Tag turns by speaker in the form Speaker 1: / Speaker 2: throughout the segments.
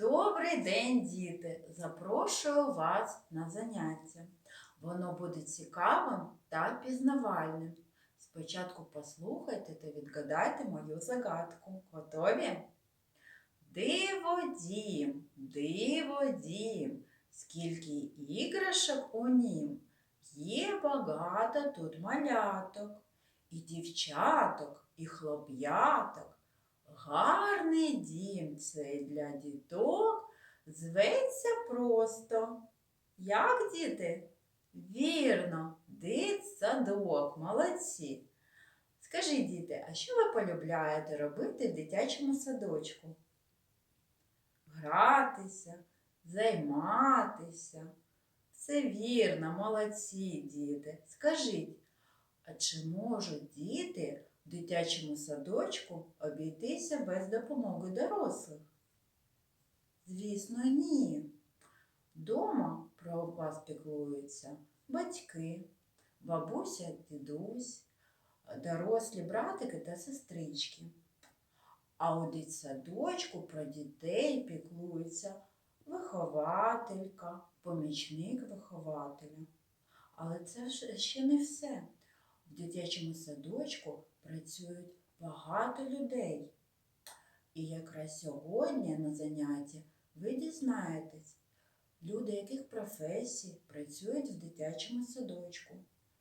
Speaker 1: Добрий день, діти! Запрошую вас на заняття. Воно буде цікавим та пізнавальним. Спочатку послухайте та відгадайте мою загадку. Готові? Диво дім, диво дім, скільки іграшок у нім. Є багато тут маляток, і дівчаток, і хлоп'яток. Гарний дім цей для діток зветься просто. Як діти? Вірно, дитсадок, молодці. Скажіть, діти, а що ви полюбляєте робити в дитячому садочку? Гратися, займатися. Все вірно, молодці, діти. Скажіть, а чи можуть діти в дитячому садочку обійтися без допомоги дорослих? Звісно, ні. Дома про вас піклуються батьки, бабуся, дідусь, дорослі братики та сестрички. А у дитсадочку про дітей піклується вихователька, помічник вихователя. Але це ж ще не все. В дитячому садочку працюють багато людей. І якраз сьогодні на занятті ви дізнаєтесь, люди яких професій працюють в дитячому садочку,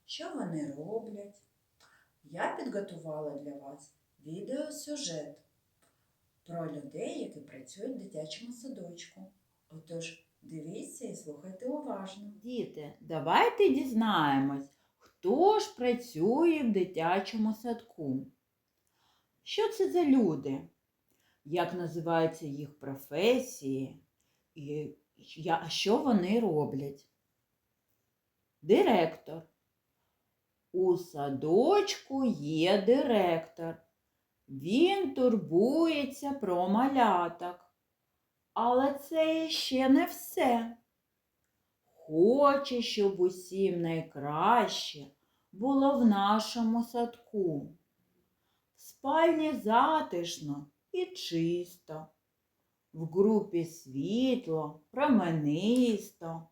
Speaker 1: що вони роблять. Я підготувала для вас відеосюжет про людей, які працюють в дитячому садочку. Отож, дивіться і слухайте уважно.
Speaker 2: Діти, давайте дізнаємось, хто ж працює в дитячому садку. Що це за люди? Як називаються їх професії? І що вони роблять? Директор. У садочку є директор. Він турбується про маляток. Але це ще не все. Хоче, щоб усім найкраще було в нашому садку. В спальні затишно і чисто, в групі світло, променисто,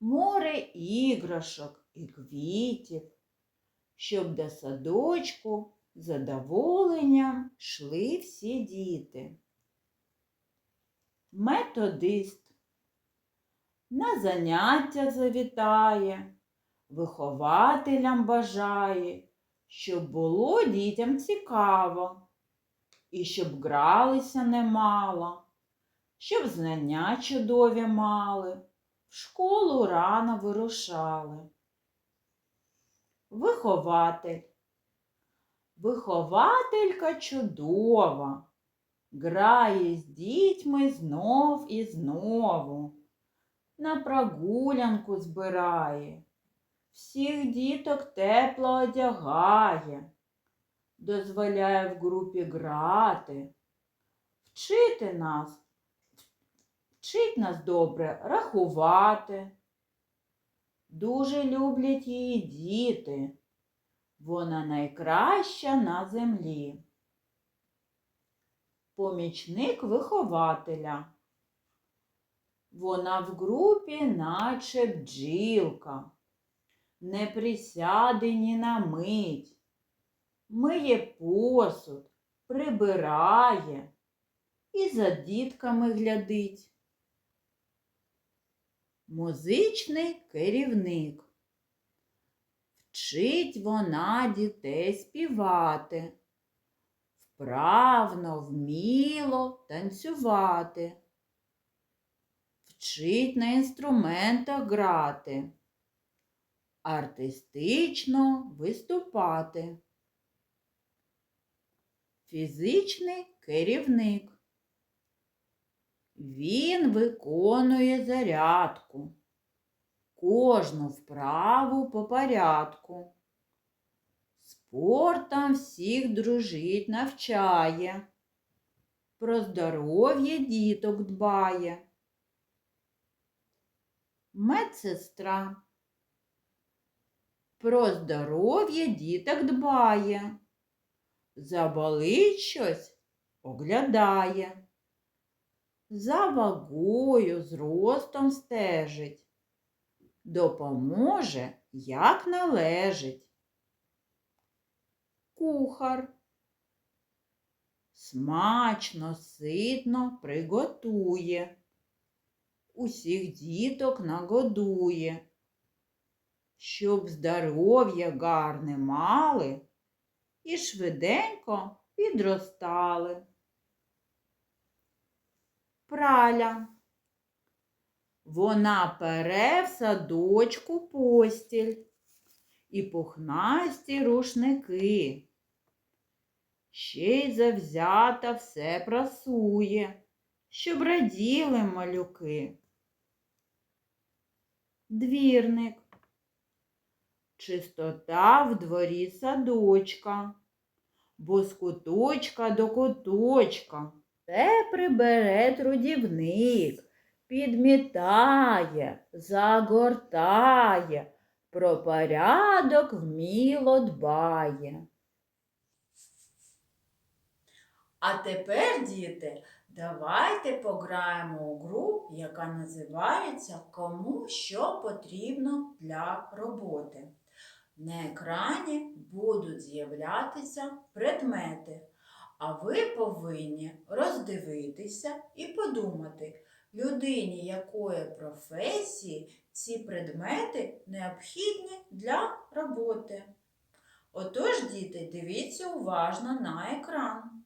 Speaker 2: море іграшок і квітів, щоб до садочку задоволенням йшли всі діти. Методист на заняття завітає, вихователям бажає, щоб було дітям цікаво, і щоб гралися немало, щоб знання чудові мали, в школу рано вирушали. Вихователь. Вихователька чудова, грає з дітьми знов і знову на прогулянку збирає, всіх діток тепло одягає, дозволяє в групі грати, вчити нас, вчить нас добре рахувати. Дуже люблять її діти, вона найкраща на землі. Помічник вихователя. Вона в групі, наче бджілка, не присяде ні на мить, миє посуд, прибирає і за дітками глядить. Музичний керівник. Вчить вона дітей співати, вправно, вміло танцювати вчить на інструментах грати, артистично виступати. Фізичний керівник. Він виконує зарядку, кожну вправу по порядку. Спортом всіх дружить навчає, про здоров'я діток дбає медсестра. Про здоров'я діток дбає, заболить щось оглядає, за вагою, зростом стежить, допоможе, як належить. Кухар. Смачно, ситно приготує, усіх діток нагодує, щоб здоров'я гарне мали і швиденько підростали. Праля. Вона пере в садочку постіль і пухнасті рушники. Ще й завзята все прасує, щоб раділи малюки. Двірник. Чистота в дворі садочка, бо з куточка до куточка. Те прибере трудівник, підмітає, загортає, про порядок вміло дбає.
Speaker 1: А тепер, діти, давайте пограємо у гру, яка називається Кому що потрібно для роботи. На екрані будуть з'являтися предмети, а ви повинні роздивитися і подумати, людині якої професії ці предмети необхідні для роботи. Отож, діти, дивіться уважно на екран.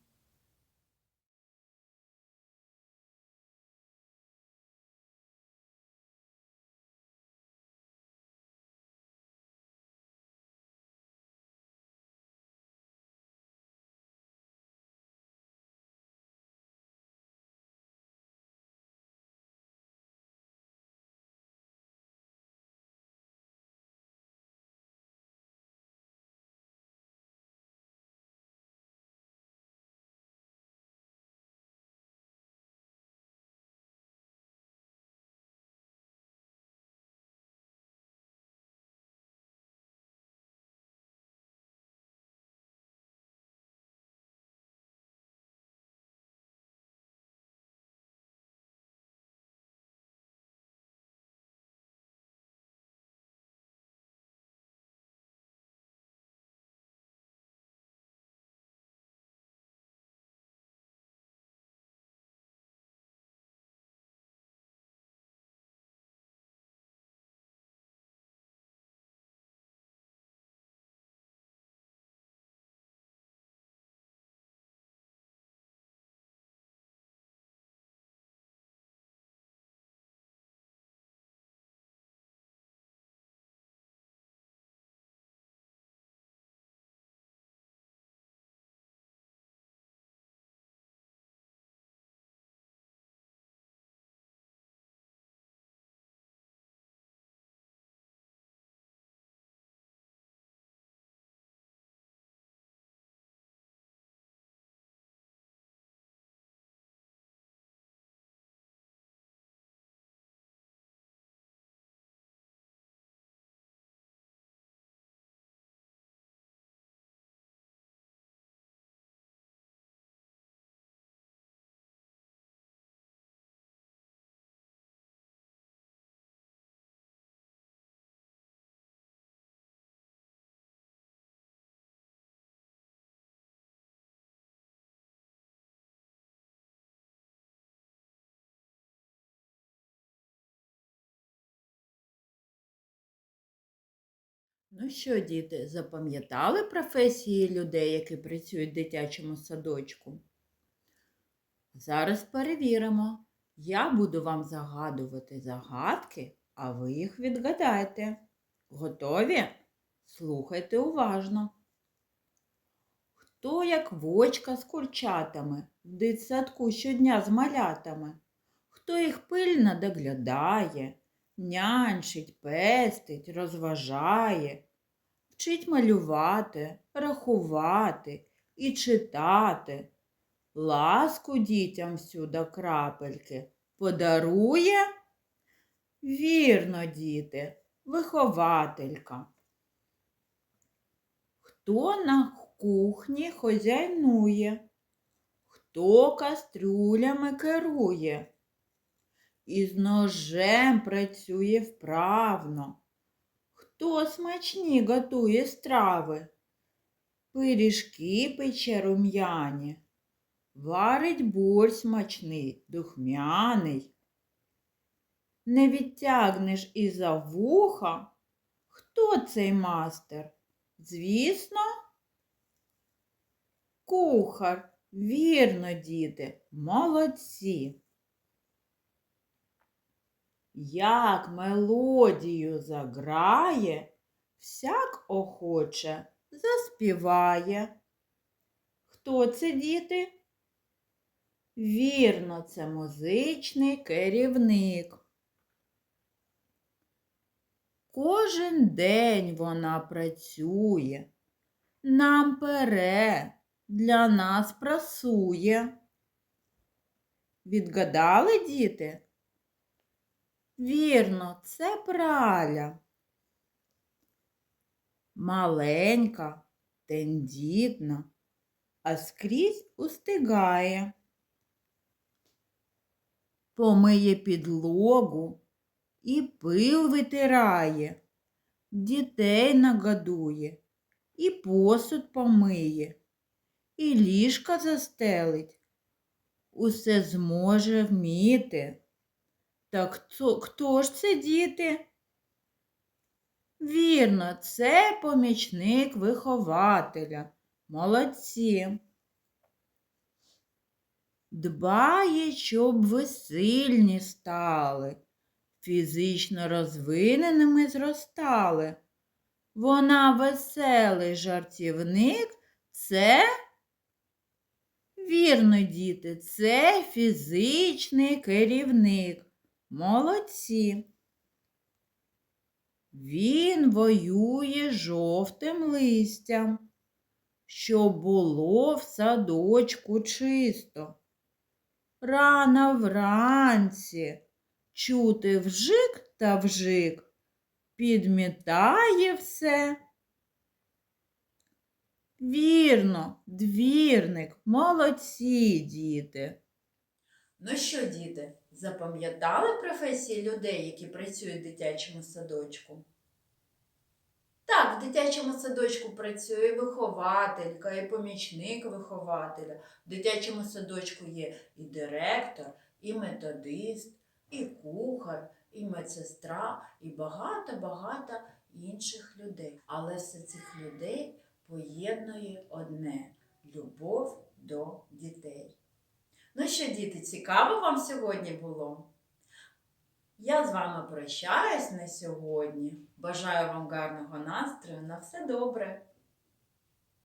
Speaker 2: Ну що, діти, запам'ятали професії людей, які працюють в дитячому садочку? Зараз перевіримо. Я буду вам загадувати загадки, а ви їх відгадаєте. Готові? Слухайте уважно. Хто як вочка з курчатами в дитсадку щодня з малятами? Хто їх пильно доглядає, нянчить, пестить, розважає, вчить малювати, рахувати і читати, ласку дітям всю до крапельки подарує? Вірно, діти, вихователька. Хто на кухні хозяйнує? Хто кастрюлями керує? І з ножем працює вправно. Хто смачні готує страви? Пиріжки пече рум'яні, варить борщ смачний, духмяний. Не відтягнеш і за вуха. Хто цей мастер? Звісно, кухар. Вірно, діти, молодці. Як мелодію заграє, всяк охоче заспіває. Хто це діти? Вірно, це музичний керівник. Кожен день вона працює, нам пере, для нас прасує. Відгадали, діти? Вірно, це праля. Маленька, тендітна, а скрізь устигає. Помиє підлогу і пил витирає, дітей нагодує, і посуд помиє, і ліжка застелить. Усе зможе вміти. Так хто, хто ж це діти? Вірно, це помічник вихователя. Молодці. Дбає, щоб ви сильні стали, фізично розвиненими зростали. Вона веселий жартівник, це вірно, діти, це фізичний керівник. Молодці. Він воює жовтим листям, щоб було в садочку чисто. Рано вранці чути вжик та вжик, підмітає все. Вірно, двірник, молодці діти.
Speaker 1: Ну що, діти, запам'ятали професії людей, які працюють в дитячому садочку? Так, в дитячому садочку працює вихователька і помічник вихователя. В дитячому садочку є і директор, і методист, і кухар, і медсестра, і багато-багато інших людей. Але все цих людей поєднує одне любов до дітей. Ну що, діти, цікаво вам сьогодні було? Я з вами прощаюсь на сьогодні. Бажаю вам гарного настрою. На все добре.